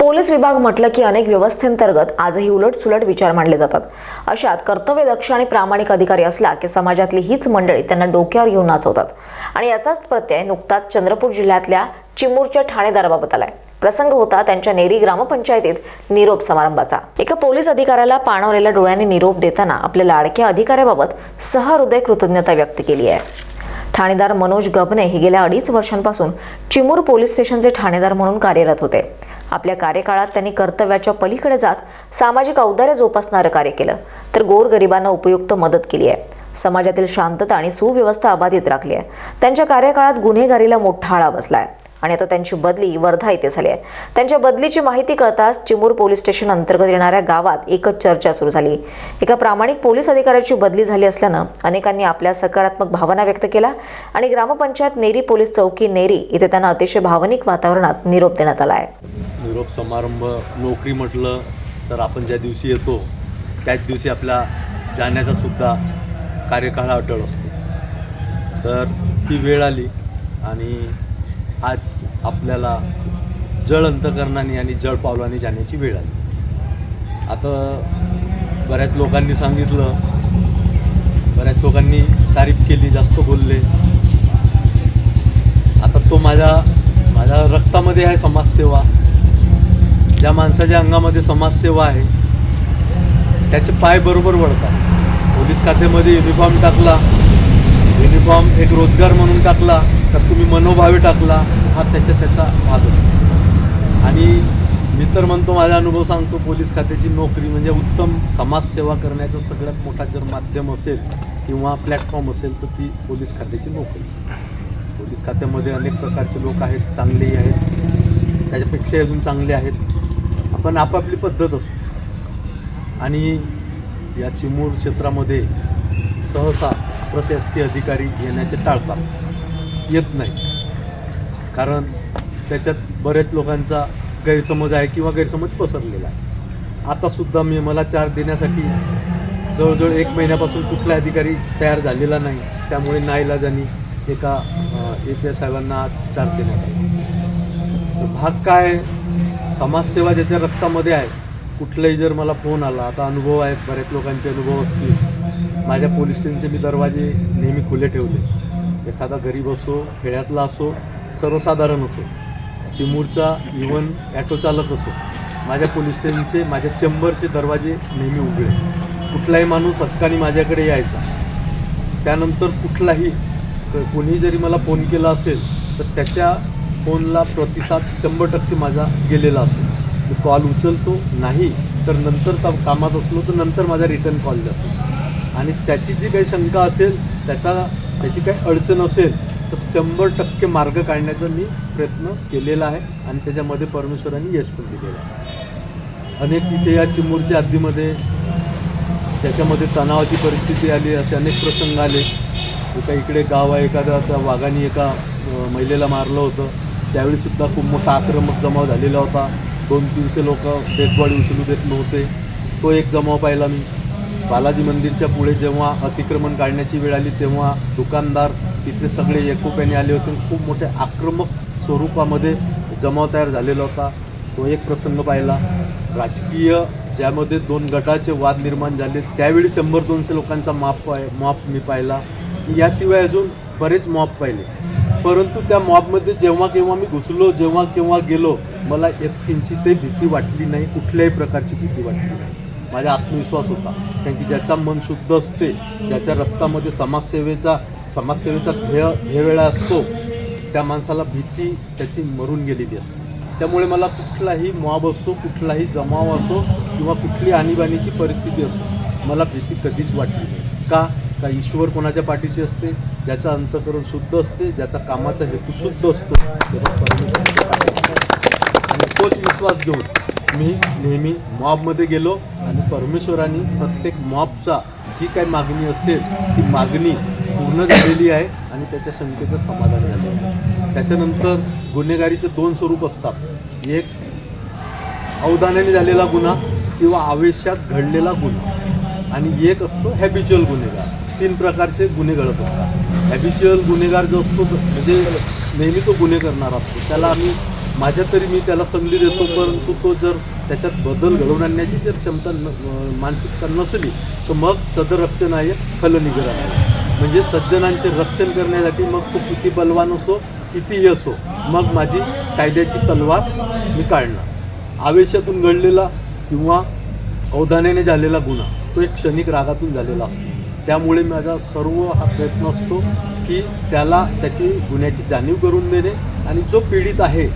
Police विभाग म्हटलं की अनेक व्यवस्थेंतर्गत आजही उलटसुलट विचार मांडले जातात. अशात कर्तव्यदक्ष आणि प्रामाणिक अधिकारी असला की समाजातली हीच मंडळी त्यांना डोक्यावर घेऊन नाचवतात. आणि याचाच प्रत्यय नुकताच चंद्रपूर जिल्ह्यातल्या चिमूरच्या ठाणेदाराबाबत आलाय. प्रसंग होता त्यांच्या नेरी ग्रामपंचायतीत निरोप समारंभाचा. एका पोलीस अधिकाऱ्याला पाणवलेल्या डोळ्यांनी निरोप देताना आपल्या लाडक्या अधिकाऱ्याबाबत सहृदय कृतज्ञता व्यक्त केली आहे. ठाणेदार मनोज गबने हे गेल्या अडीच वर्षांपासून चिमूर पोलीस स्टेशनचे ठाणेदार म्हणून कार्यरत होते. आपल्या कार्यकाळात त्यांनी कर्तव्याच्या पलीकडे जात सामाजिक औदार्य जोपासणारं कार्य केलं. तर गोरगरिबांना उपयुक्त मदत केली आहे. समाजातील शांतता आणि सुव्यवस्था अबाधित राखली आहे. त्यांच्या कार्यकाळात गुन्हेगारीला मोठा आळा बसला आहे. आणि आता त्यांची बदली वर्धा येथे झाली आहे. त्यांच्या बदलीची माहिती कळताच चिमूर पोलीस स्टेशन अंतर्गत येणाऱ्या गावात एकच चर्चा सुरू झाली. एका प्रामाणिक पोलीस अधिकाऱ्याची बदली झाली असल्यानं अनेकांनी आपल्या सकारात्मक भावना व्यक्त केल्या आणि ग्रामपंचायत नेरी पोलीस चौकी नेरी इथे त्यांना अतिशय भावनिक वातावरणात निरोप देण्यात आला आहे. निरोप समारंभ नोकरी म्हटलं तर आपण ज्या दिवशी येतो त्याच दिवशी आपला जाण्याचा सुद्धा कार्यकाळ अटळ असतो. तर ती वेळ आली आणि आपल्याला जळ अंतकरणाने आणि जळ पावलाने जाण्याची वेळ आली. आता बऱ्याच लोकांनी सांगितलं बऱ्याच लोकांनी तारीफ केली जास्त बोलले. आता तो माझ्या माझ्या रक्तामध्ये आहे समाजसेवा. ज्या माणसाच्या अंगामध्ये समाजसेवा आहे त्याचे पाय बरोबर वळतात. पोलीस खात्यामध्ये युनिफॉर्म टाकला युनिफॉर्म एक रोजगार म्हणून टाकला तर तुम्ही मनोभावे टाकला. हा त्याच्या त्याचा भाग असतो. आणि मी तर म्हणतो माझा अनुभव सांगतो पोलीस खात्याची नोकरी म्हणजे उत्तम समाजसेवा करण्याचं सगळ्यात मोठा जर माध्यम असेल किंवा प्लॅटफॉर्म असेल तर ती पोलीस खात्याची नोकरी. पोलीस खात्यामध्ये अनेक प्रकारचे लोक आहेत चांगलेही आहेत. त्याच्यापेक्षा अजून चांगले आहेत. आपण आपापली पद्धत असते. आणि या चिमूर क्षेत्रामध्ये सहसा प्रशासकीय अधिकारी येण्याचे टाळतात येत नाही. कारण त्याच्यात बऱ्याच लोकांचा गैरसमज आहे किंवा गैरसमज पसरलेला आहे. आतासुद्धा मी मला चार देण्यासाठी जवळजवळ एक महिन्यापासून कुठला अधिकारी तयार झालेला नाही. त्यामुळे नाईलाजानी एका ए पी एस साहेबांना चार देण्यात आले. तर भाग काय? समाजसेवा ज्याच्या रक्तामध्ये आहे कुठलाही जर मला फोन आला आता अनुभव आहेत बऱ्याच लोकांचे अनुभव असतील. माझ्या पोलीस स्टेशनचे मी दरवाजे नेहमी खुले ठेवले. एखादा गरीब असो खेड्यातला असो सर्वसाधारण असो चिमूरचा इवन ॲटो चालक असो माझ्या पोलीस स्टेशनचे माझ्या चेंबरचे दरवाजे नेहमी उघडे. कुठलाही माणूस हक्काने माझ्याकडे यायचा. त्यानंतर कुठलाही क- कोणी जरी मला फोन केला असेल तर त्याच्या फोनला प्रतिसाद शंभर टक्के माझा गेलेला असेल. मी कॉल उचलतो नाही तर नंतर कामात असलो तर नंतर माझा रिटर्न कॉल जातो. आणि त्याची जी काही शंका असेल त्याचा त्याची काही अडचण असेल तर शंभर टक्के मार्ग काढण्याचा मी प्रयत्न केलेला आहे आणि त्याच्यामध्ये परमेश्वरांनी यश पण दिलेलं आहे. अनेक इथे या चिमूरच्या हद्दीमध्ये त्याच्यामध्ये तणावाची परिस्थिती आली असे अनेक प्रसंग आले. एका इकडे गाव आहे एखाद्या त्या वाघाने एका महिलेला मारलं होतं. त्यावेळीसुद्धा खूप मोठा आक्रमक जमाव झालेला होता. दोन तीनशे लोक डेडबॉडी उचलू देत नव्हते. तो एक जमाव पाहिला मी. बालाजी मंदिरच्या पुढे जेव्हा अतिक्रमण काढण्याची वेळ आली तेव्हा दुकानदार तिथे सगळे एकोप्याने आले होते. खूप मोठ्या आक्रमक स्वरूपामध्ये जमाव तयार झालेला होता. तो एक प्रसंग पाहिला. राजकीय ज्यामध्ये दोन गटाचे वाद निर्माण झाले त्यावेळी शंभर दोनशे लोकांचा माप पाय मॉप मी पाहिला. याशिवाय अजून बरेच मॉप पाहिले. परंतु त्या मॉबमध्ये जेव्हा केव्हा मी घुसलो जेव्हा केव्हा गेलो मला एक किंचितही भीती वाटली नाही कुठल्याही प्रकारची भीती वाटली नाही. माझा आत्मविश्वास होता. कारण की ज्याचा मन शुद्ध असते ज्याच्या रक्तामध्ये समाजसेवेचा समाजसेवेचा ध्येय ध्येयवेळा असतो त्या माणसाला भीती त्याची मरून गेलेली असते. त्यामुळे मला कुठलाही मॉब असो कुठलाही जमाव असो किंवा कुठली आणीबाणीची परिस्थिती असो मला भीती कधीच वाटली नाही. का? का ईश्वर कोणाच्या पाठीशी असते? ज्याचं अंतकरण शुद्ध असते ज्याचा कामाचा हेतू शुद्ध असतो तेव्हा परमेश्वराच्या पाठीशी तोच विश्वास घेऊन मी नेहमी मॉबमध्ये गेलो आणि परमेश्वराने प्रत्येक मॉबचा जी काही मागणी असेल ती मागणी पूर्ण झालेली आहे आणि त्याच्या शंकेचं समाधान झालं. आहे त्याच्यानंतर गुन्हेगारीचे दोन स्वरूप असतात. एक अवधानाने झालेला गुन्हा किंवा आवेशात घडलेला गुन्हा. आणि एक असतो हॅबिच्युअल गुन्हेगार. तीन प्रकारचे गुन्हे घडत असतात. हॅबिच्युअल गुन्हेगार जो असतो म्हणजे नेहमी तो गुन्हे करणारा असतो. त्याला आम्ही माझ्या तरी मी त्याला संधी देतो परंतु तो जर त्याच्यात बदल घडवून आणण्याची जर क्षमता न मानसिकता नसली तर मग सदरक्षण आहे फलनिग्रह आहे म्हणजे सज्जनांचे रक्षण करण्यासाठी मग तो किती बलवान असो कितीही असो मग माझी कायद्याची तलवार मी काढणार. आवेशातून घडलेला किंवा अवधानाने झालेला गुन्हा तो एक क्षणिक रागातून झालेला असतो. त्यामुळे माझा सर्व हा प्रयत्न असतो की त्याला त्याची गुन्ह्याची जाणीव करून देणे आणि जो पीडित आहे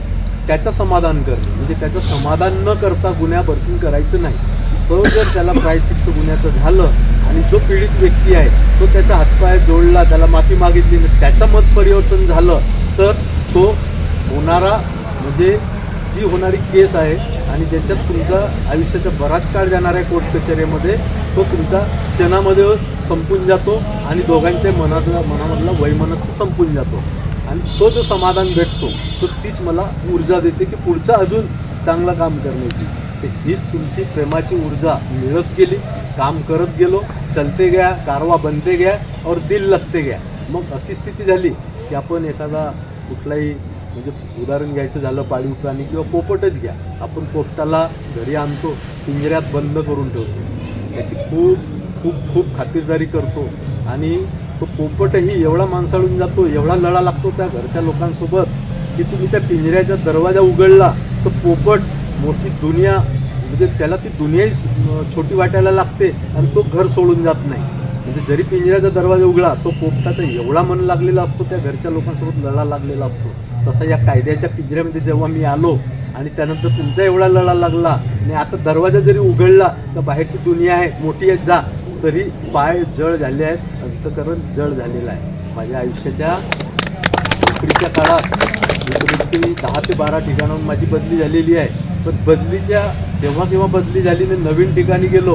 त्याचं समाधान करणे म्हणजे त्याचं समाधान न करता गुन्ह्या भरपूर करायचं नाही. तो जर त्याला प्रायचित्त गुन्ह्याचं झालं आणि जो पीडित व्यक्ती आहे तो त्याचा हातपाय जोडला त्याला माफी मागितली त्याचं मत परिवर्तन झालं तर तो होणारा म्हणजे जी होणारी केस आहे आणि ज्याच्यात तुमचा आयुष्याचा बराच काळ जाणार आहे कोर्ट कचेरीमध्ये तो तुमचा क्षणामध्ये संपून जातो आणि दोघांच्या मनातला मनामधला वैमनस्य संपून जातो. आणि तो जो समाधान भेटतो तो तीच मला ऊर्जा देते की पुढचं अजून चांगलं काम करण्याची. ते हीच तुमची प्रेमाची ऊर्जा. मिळत गेली काम करत गेलो चलते गया कारवा बनते गया और दिल लगते गया. मग अशी स्थिती झाली की आपण एखादा कुठलाही म्हणजे उदाहरण घ्यायचं झालं पाळीव प्राणी किंवा पोपटच घ्या. आपण पोपटाला घरी आणतो पिंजऱ्यात बंद करून ठेवतो. त्याची खूप खूप खूप खातिरदारी करतो. आणि तो पोपटही एवढा माणसाळून जातो एवढा लढा लागतो त्या घरच्या लोकांसोबत की तुम्ही त्या पिंजऱ्याचा दरवाजा उघडला तर पोपट मोठी दुनिया म्हणजे त्याला ती दुनियाही छोटी वाटायला लागते आणि तो घर सोडून जात नाही. म्हणजे जरी पिंजऱ्याचा दरवाजा उघडा तो पोपटाचा एवढा मन लागलेला असतो त्या घरच्या लोकांसोबत लढा लागलेला असतो. तसा या कायद्याच्या पिंजऱ्यामध्ये जेव्हा मी आलो आणि त्यानंतर तुमचा एवढा लढा लागला आणि आता दरवाजा जरी उघडला तर बाहेरची दुनिया आहे मोठी आहे जा. तरी पाय जळ झाले आहेत. अंतकरण जळ झालेलं आहे. माझ्या आयुष्याच्या नोकरीच्या काळात मी दहा ते बारा ठिकाणाहून माझी बदली झालेली आहे. पण बदलीच्या जेव्हा केव्हा बदली झाली मी नवीन ठिकाणी गेलो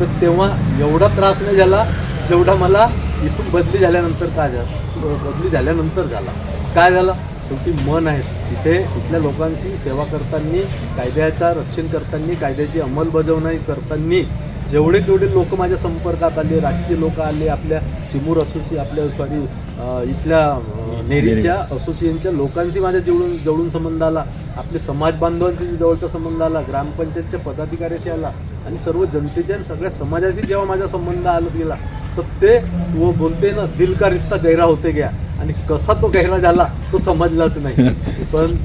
तर तेव्हा एवढा त्रास नाही झाला जेवढा मला इथून बदली झाल्यानंतर काय झालं? बदली झाल्यानंतर झाला. काय झालं? शेवटी मन आहे. तिथे इथल्या लोकांची सेवा करताना कायद्याचा रक्षण करताना कायद्याची अंमलबजावणी करताना जेवढे तेवढे लोक माझ्या संपर्कात आले राजकीय लोक आले आपल्या चिमूर असोसिए आपल्या सॉरी इथल्या नेरीच्या असोसिएशनच्या लोकांशी माझ्या जवळून जवळून संबंध आला. आपले समाज बांधवांशी जवळचा संबंध आला ग्रामपंचायतच्या पदाधिकाऱ्याशी आला आणि सर्व जनतेच्या आणि सगळ्या समाजाशी जेव्हा माझा संबंध आला गेला तर ते वो बोलते ना दिल का रिश्ता गहरा होते गया. आणि कसा तो गहरा झाला तो समजलाच नाही. पण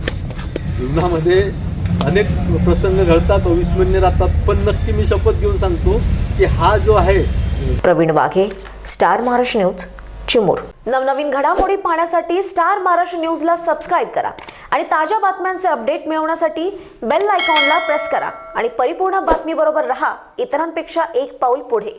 जीवनामध्ये अनेक प्रसंग घडतात अविस्मरणीय राहतात पण नक्की मी शपथ घेऊन सांगतो की हा जो आहे प्रवीण वाघे स्टार महाराष्ट्र न्यूज चिमूर. नवनवीन घडामोडी पाहण्यासाठी स्टार महाराष्ट्र न्यूजला सबस्क्राईब करा आणि ताज्या बातम्यांचे अपडेट मिळवण्यासाठी बेल आयकॉनला प्रेस करा. आणि परिपूर्ण बातमीबरोबर रहा इतरांपेक्षा एक पाऊल पुढे.